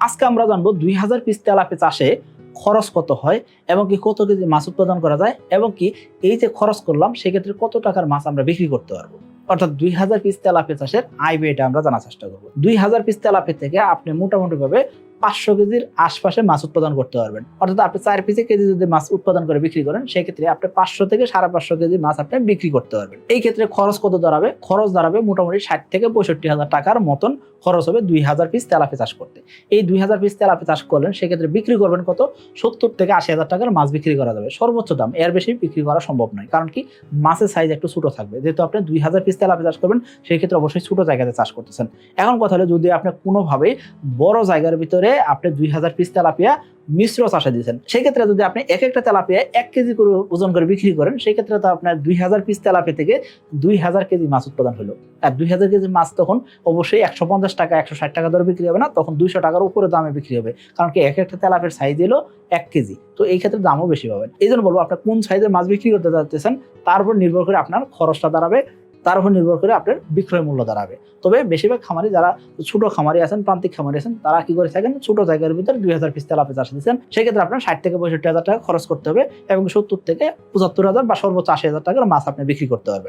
আজকে আমরা জানব দুই হাজার পিস তেলাপি চাষে খরচ কত হয় এবং কি কত কেজি মাছ উৎপাদন করা যায় এবং কি এই যে খরচ করলাম, সেক্ষেত্রে কত টাকার মাছ আমরা বিক্রি করতে পারব? অর্থাৎ দুই হাজার পিস তেলাপি চাষের আয় ব্যয়টা আমরা জানার চেষ্টা করব। দুই হাজার পিস তেলাপি থেকে আপনি মোটামুটি ভাবে পাঁচশো কেজির আশপাশে মাছ উৎপাদন করতে পারবেন। অর্থাৎ আপনি চার পিসে কেজি যদি মাছ উৎপাদন করে বিক্রি করেন, সেক্ষেত্রে আপনি পাঁচশো থেকে সাড়ে পাঁচশো কেজি মাছ আপনি বিক্রি করতে পারবেন। এই ক্ষেত্রে খরচ কত দাঁড়াবে? খরচ দাঁড়াবে মোটামুটি ষাট থেকে পঁয়ষট্টি হাজার টাকার মতন খরচ হবে দুই হাজার পিস তেলাপি চাষ করতে। এই দুই হাজার পিস তেলাপি চাষ করলেন, সেক্ষেত্রে বিক্রি করবেন কত? সত্তর থেকে আশি হাজার টাকার মাছ বিক্রি করা যাবে। সর্বোচ্চ দাম, এর বেশি বিক্রি করা সম্ভব নয়। কারণ কি? মাছের সাইজ একটু ছোটো থাকবে। যেহেতু আপনি দুই হাজার পিস তেলাপি চাষ করবেন সেই ক্ষেত্রে অবশ্যই ছোটো জায়গাতে চাষ করতেছেন। এখন কথা হলো, যদি আপনি কোনোভাবেই বড় জায়গার ভিতরে আপনি দুই হাজার পিস তেলাপিয়া মিশ্র চাষে দিয়েছেন। সেই ক্ষেত্রে যদি আপনি এক একটা তেলাপিয়া এক কেজি করে ওজন করে বিক্রি করেন সেই ক্ষেত্রে তো আপনার দুই হাজার পিস তেলাপি থেকে দুই হাজার কেজি মাছ উৎপাদন হলো। আর দুই হাজার কেজি মাছ তখন অবশ্যই একশো পঞ্চাশ টাকা, একশো ষাট টাকা দরে বিক্রি হবে না, তখন দুইশো টাকার উপরে দামে বিক্রি হবে। কারণ কি এক একটা তেলাপের সাইজ এলো এক কেজি। তো এই ক্ষেত্রে দামও বেশি পাবেন। এই জন্য বলব আপনার কোন সাইজের মাছ বিক্রি করতে চাচ্ছেন তার উপর নির্ভর করে আপনার খরচটা দাঁড়াবে। তার উপর নির্ভর করে আপনার বিক্রয় মূল্য দাঁড়াবে। তবে বেশিরভাগ খামারি যারা ছোট খামারি আছেন, প্রান্তিক খামারি আছেন, তারা কি করে থাকেন? ছোট জায়গার ভিতরে দুই হাজার পিস তেলাপে চাষ দিচ্ছেন। সেক্ষেত্রে আপনার ষাট থেকে পঁয়ষট্টি হাজার টাকা খরচ করতে হবে এবং সত্তর থেকে পঁচাত্তর হাজার বা সর্বোচ্চ আশি হাজার টাকার মাছ আপনি বিক্রি করতে পারবেন।